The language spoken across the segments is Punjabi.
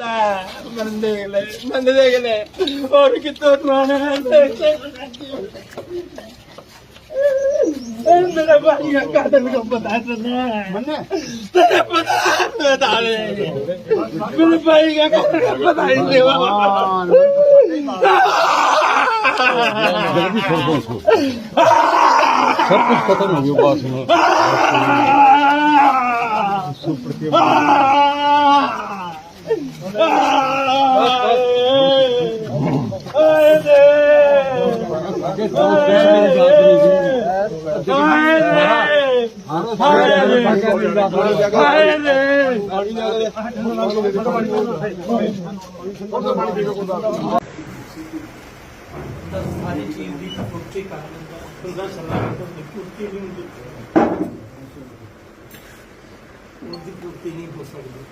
ਮਨ ਦੇਖ ਲੈ ਮਨ ਦੇਖ ਲੈ ਹੋਰ ਕਿਤੋਂ ਮਾਣਾ ਹੈ मेरा भाई का कादल को पता चला ਮੰਨੇ तेरे पता बता रहे मेरे भाई का कादल को पता ही नहीं जल्दी छोड़ दो उसको सब कुछ खत्म हो गया बात सुनो आगे ਆਏ ਦੇ ਆਏ ਦੇ ਸਾਰੀ ਚੀਜ਼ ਦੀ ਪੂਰਤੀ ਕਰ ਲੈਂਦਾ ਹੁੰਦਾ ਸਮਾਂ ਤੋਂ ਪੂਰਤੀ ਨਹੀਂ ਹੁੰਦੀ ਉਹਦੀ ਪੂਰਤੀ ਨਹੀਂ ਹੋ ਸਕਦੀ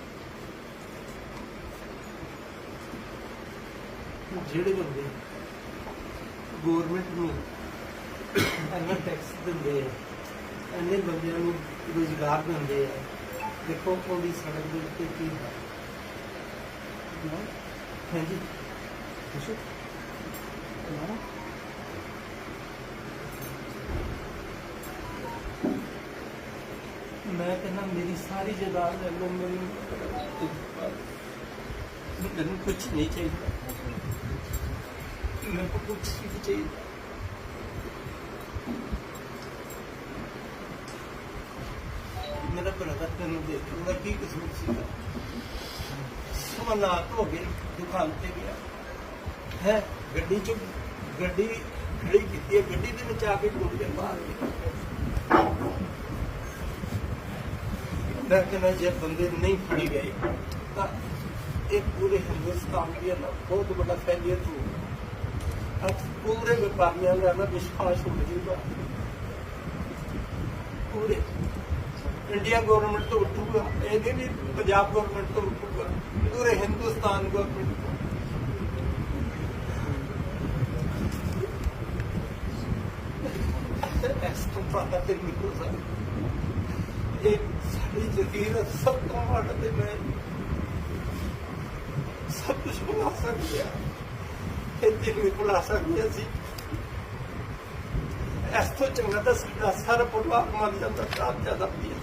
ਜਿਹੜੇ ਬੰਦੇ ਗਵਰਨਮੈਂਟ ਨੂੰ ਇੰਨਾ ਟੈਕਸ ਦਿੰਦੇ ਆ, ਇੰਨੇ ਬੰਦਿਆਂ ਨੂੰ ਰੋਜ਼ਗਾਰ ਦਿੰਦੇ ਆ, ਦੇਖੋ ਉਹਦੀ ਸੜਕ ਦੇ ਉੱਤੇ ਕੀ ਹੈ ਹਾਂਜੀ। ਦੱਸੋ ਮੈਂ ਕਹਿੰਦਾ ਮੇਰੀ ਸਾਰੀ ਜਾਇਦਾਦ ਲੈ ਲਓ ਮੈਨੂੰ ਮੈਨੂੰ ਕੁਝ ਨਹੀਂ ਚਾਹੀਦਾ। ਮੈਨੂੰ ਕੁਝ ਨਹੀਂ ਚਾਹੀਦਾ ਮੇਰਾ ਬ੍ਰਦਰ ਤੈਨੂੰ ਦੇਖ ਉਹਦਾ ਕੀ ਕਸੂਰ ਸੀਗਾ ਸਮਨਾ ਹੋ ਗਈ ਦੁਕਾਨ ਤੇ ਗਿਆ। ਹੈ, ਗੱਡੀ ਚ, ਗੱਡੀ ਖੜੀ ਕੀਤੀ ਹੈ, ਗੱਡੀ ਦੇ ਵਿੱਚ ਆ ਕੇ ਟੁੱਟ ਗਿਆ, ਬਾਹਰ ਮੈਂ ਕਹਿੰਦਾ, ਜੇ ਬੰਦੇ ਨਹੀਂ ਫੜੇ ਗਏ, ਤਾਂ ਇਹ ਪੂਰੇ ਹਿੰਦੁਸਤਾਨ ਦੀ ਬਹੁਤ ਵੱਡਾ ਫੈਲਿਅਰ ਹੋ ਅੱਜ ਪੂਰੇ ਵਪਾਰੀਆਂ ਦਾ ਨਾ ਵਿਸ਼ਵਾਸ ਉੱਡ ਜੂਗਾ ਪੂਰੇ। ਇੰਡੀਆ ਗਵਰਨਮੈਂਟ ਤੋਂ ਉੱਠੂਗਾ ਇਹ ਨਹੀਂ ਵੀ ਪੰਜਾਬ ਗਵਰਨਮੈਂਟ ਤੋਂ ਉੱਠੂਗਾ, ਪੂਰੇ ਹਿੰਦੁਸਤਾਨ ਇਸ ਤੋਂ ਪਤਾ ਤੇ ਨਹੀਂ। ਸਕਦਾ ਇਹ ਸਾਡੀ ਜ਼ਮੀਰ ਸਭ ਤੋਂ ਵੱਡਾ ਤੇ ਮੈਂ ਸਭ ਕੁਝ ਬਣਾ ਸਕਦੇ। ਆ ਇਹ ਦਿਨ ਸਕਦੇ ਸੀ। ਇਸ ਤੋਂ ਚੰਗਾ ਤਾਂ ਸਾਡਾ ਸਾਰਾ ਪਰਿਵਾਰ ਮਰ ਜਾਂਦਾ ਤਾਂ ਜ਼ਿਆਦਾ ਪੀਆ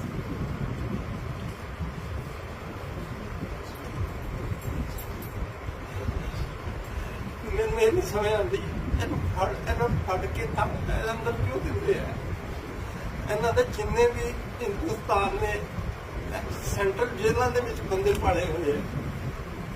ਮੈਨੂੰ ਇਹ ਨਹੀਂ ਸਮਝ ਆਉਂਦੀ, ਇਹਨੂੰ ਫੜ ਇਹਨੂੰ ਫੜ ਕੇ ਤਾਂ ਇਹਦੇ ਅੰਦਰ ਕਿਉਂ ਦਿੰਦੇ ਆ? ਇਹਨਾਂ ਦੇ ਜਿੰਨੇ ਵੀ ਹਿੰਦੁਸਤਾਨ ਨੇ ਸੈਂਟਰਲ ਜੇਲ੍ਹਾਂ ਦੇ ਵਿੱਚ ਬੰਦੇ ਪਾਲੇ ਹੋਏ ਆ।